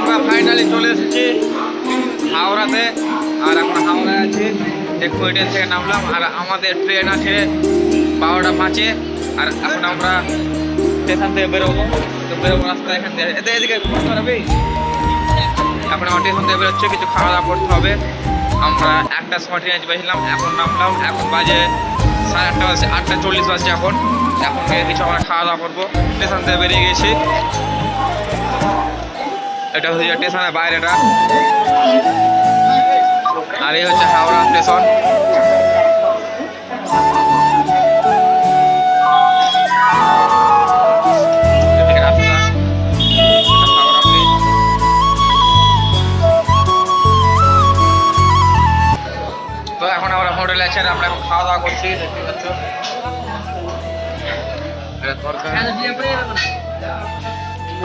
আমরা ফাইনালি চলে এসেছি হাওড়াতে, আর এখন হাওড়ায় আছি। দেখো ট্রেন থেকে নামলাম। আর আমাদের ট্রেন আছে বারোটা পাঁচে। আর এখন আমরা স্টেশন থেকে বেরোবো। তো বেরোবো রাস্তা এখান থেকে। এতে এদিকে এখন আমার স্টেশন থেকে বেরোচ্ছে, কিছু খাওয়া দাওয়া করতে হবে। আমরা একটা সময় ট্রেনে চেপেছিলাম এখন নামলাম। এখন বাজে সাড়ে আটটা বাজে, আটটা চল্লিশ বাজছে এখন। এখন কিছু আমরা খাওয়া দাওয়া করব। স্টেশন থেকে বেরিয়ে গেছি। এটা হচ্ছে স্টেশনের বাইরেটা। আর এই হচ্ছে হাওড়া স্টেশন। তো এখন আমরা হোটেলে আছি, আমরা এখন খাওয়া দাওয়া করছি দেখতে পাচ্ছ।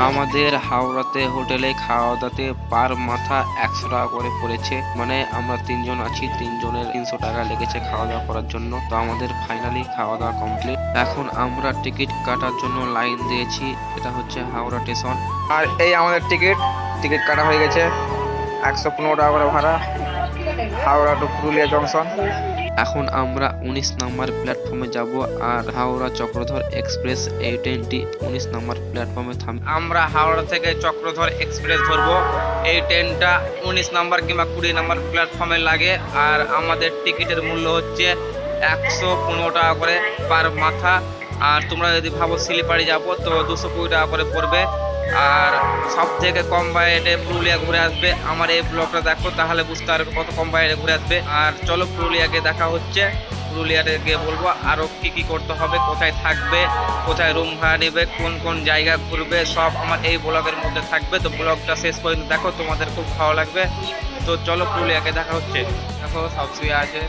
আমাদের হাওড়াতে হোটেলে খাওয়া দাওয়াতে পার মাথা একশো টাকা করে পড়েছে। মানে আমরা তিনজন আছি, তিনজনের তিনশো টাকা লেগেছে খাওয়া দাওয়া করার জন্য। তো আমাদের ফাইনালি খাওয়া দাওয়া কমপ্লিট এখন আমরা টিকিট কাটার জন্য লাইন দিয়েছি, এটা হচ্ছে হাওড়া স্টেশন আর এই আমাদের টিকিট টিকিট কাটা হয়ে গেছে। একশো পনেরো টাকা করে ভাড়া। হাওড়া টু পুরুলিয়া জংশন এখন আমরা উনিশ নম্বর প্ল্যাটফর্মে যাব আর হাওড়া চক্রধর এক্সপ্রেস এই ট্রেনটি উনিশ নম্বর প্ল্যাটফর্মে থাম আমরা হাওড়া থেকে চক্রধর এক্সপ্রেস ধরবো। এই ট্রেনটা উনিশ নাম্বার কিংবা কুড়ি নাম্বার প্ল্যাটফর্মে লাগে আর আমাদের টিকিটের মূল্য হচ্ছে একশো পনেরো টাকা করে পার মাথা। আর তোমরা যদি ভাবো স্লিপারে যাব, তো দুশো কুড়ি টাকা করে পড়বে। আর সব থেকে কম বাইরে পুরুলিয়া ঘুরে আসবে। আমার এই ব্লগটা দেখো, তাহলে বুঝতে পারবে কত কম বাইরে ঘুরে আসবে। আর চলো পুরুলিয়াকে দেখা হচ্ছে। পুরুলিয়াতে গিয়ে বলব আরও কী কী করতে হবে, কোথায় থাকবে, কোথায় রুম ভাড়া নেবে, কোন কোন জায়গা ঘুরবে, সব আমার এই ব্লগের মধ্যে থাকবে। তো ব্লগটা শেষ পর্যন্ত দেখো, তোমাদের খুব ভালো লাগবে। তো চলো পুরুলিয়াকে দেখা হচ্ছে। দেখো, সব শুয়ে আছে।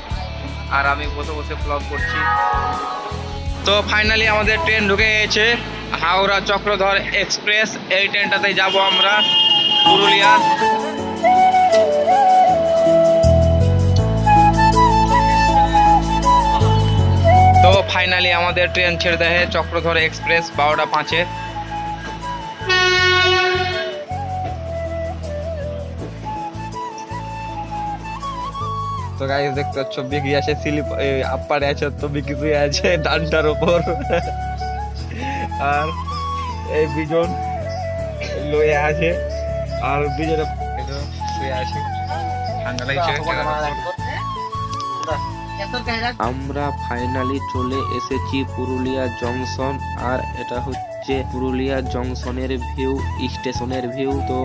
আর আমি বসে বসে ব্লগ করছি। তো ফাইনালি আমাদের ট্রেন ঢুকে গেছে। হাওড়া চক্রধর এক্সপ্রেস এই ট্রেনটাতে যাব আমরা, পুরুলিয়া। তো ফাইনালি আমাদের ট্রেন ছেড়ে দেয় চক্রধর এক্সপ্রেস বারোটা পাঁচে। তো গাইস দেখতে পাচ্ছ বিকি আছে স্লিপ আপারে আছে, তো বিক্রি আছে ডানটার ওপর আর এই বিজন লয়ে আছে। আর বিজন শুয়ে আছে। ঠান্ডা লাগছে। আমরা ফাইনালি চলে এসেছি পুরুলিয়া জংশন আর এটা হচ্ছে পুরুলিয়া জংশনের ভিউ স্টেশনের ভিউ তো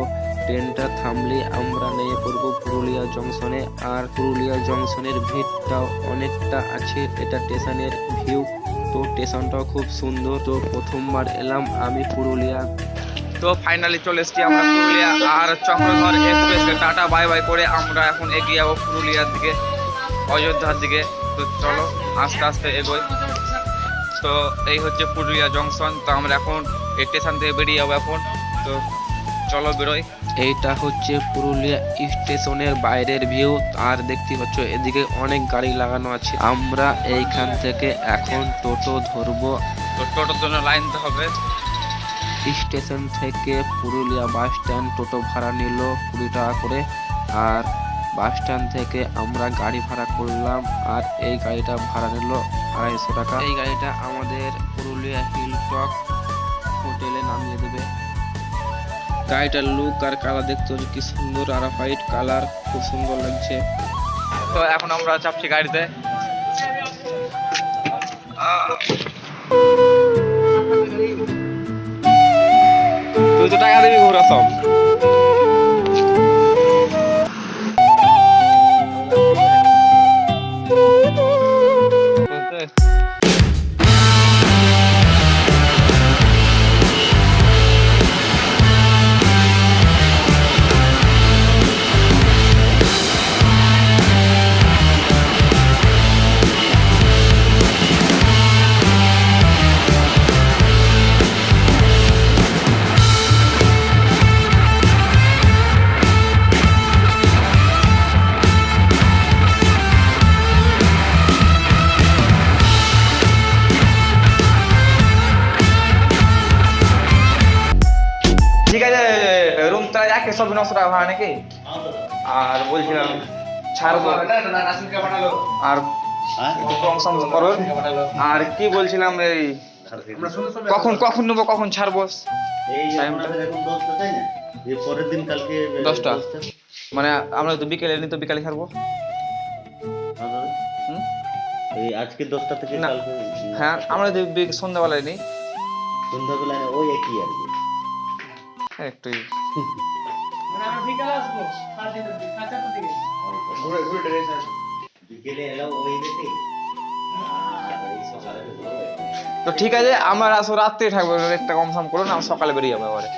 ট্রেনটা থামলে আমরা নিয়ে পড়ব পুরুলিয়া জংশনে আর পুরুলিয়া জংশনের ভিড়টাও অনেকটা আছে, এটা স্টেশনের ভিউ তো স্টেশনটাও খুব সুন্দর। তো প্রথমবার এলাম আমি পুরুলিয়া। তো ফাইনালি চলে এসেছি আমরা পুরুলিয়া, আর চক্রধর এক্সপ্রেসে টাটা বাই বাই করে আমরা এখন এগিয়ে যাব পুরুলিয়ার দিকে। অযোধ্যার দিকে তো চলো আস্তে আস্তে এগোই। তো এই হচ্ছে পুরুলিয়া জংশন তো আমরা এখন স্টেশন থেকে বেরিয়ে যাব এখন। তো চলো বেরোই। এইটা হচ্ছে পুরুলিয়া স্টেশনের বাইরের ভিউ আর দেখতে পাচ্ছ এদিকে অনেক গাড়ি লাগানো আছে। আমরা এইখান থেকে এখন টোটো ধরবো। তো টোটোর জন্য লাইন দিতে হবে। স্টেশন থেকে পুরুলিয়া বাস স্ট্যান্ড টোটো ভাড়া নিল কুড়ি টাকা করে। আর বাস স্ট্যান্ড থেকে আমরা গাড়ি ভাড়া করলাম আর এই গাড়িটা ভাড়া নিল আড়াইশো টাকা। এই গাড়িটা আমাদের পুরুলিয়া হিল টক হোটেলে নামিয়ে দেবে। গাড়িটার লুক আর কালার দেখতে কি সুন্দর, আর হোয়াইট কালার খুব সুন্দর লাগছে। তো এখন আমরা চাপছি গাড়িতে। তুই তো টাকা দিবি ঘোরা সব। Bye. একে সব নশো টাকা ভাড়া নাকি? আর বলছিলাম ছাড়বো আর হ্যাঁ? করো। আর কি বলছিলাম এই কখন কখন নেব কখন ছাড়বো? পরের দিন কালকে দশটা। মানে আমরা তো বিকেলে নি তো বিকালে ছাড়বো। হ্যাঁ? এই আজকে দশটা থেকে। হ্যাঁ আমরা বি- সন্ধ্যাবেলায় নিই। সন্ধ্যাবেলায় ওই একই আর কি। সকালে ঢুকলো তো ঠিক আছে আমরা আসো রাত্রে থাকব একটা কম সম করুন না আমরা সকালে বেরিয়ে যাব এবারে।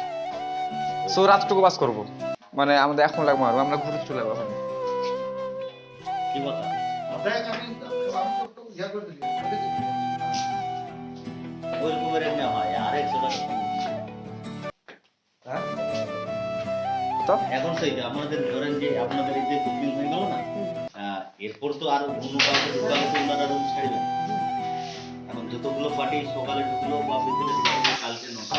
সো রাতটুকু বাস করব। মানে আমাদের এখন লাগবো আর আমরা ঘুরে চলে যাব কি কথা ওই রকমের না হয় আর তো এখন সেই যে আমাদের ধরেন যে আপনাদের এই যে বুকিং হয়ে গেল না আহ, এরপর তো আর অন্য কাউকে ঢুকালে তো ওনারা রুম ছাড়বে এখন যতগুলো পার্টি সকালে ঢুকলো বা বিকেলে কালকে নটা।